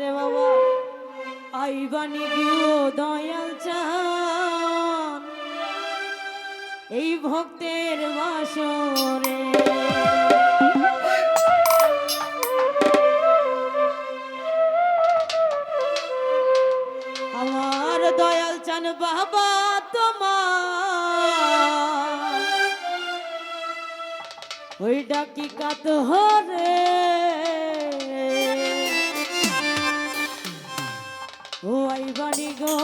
রে বাবা আইবানি গিও দয়াল চান এই ভক্তের বাসরে। আমার দয়াল চান বাবা তোমার। ওই ডাকি কাত হরে ও আইবানি গো।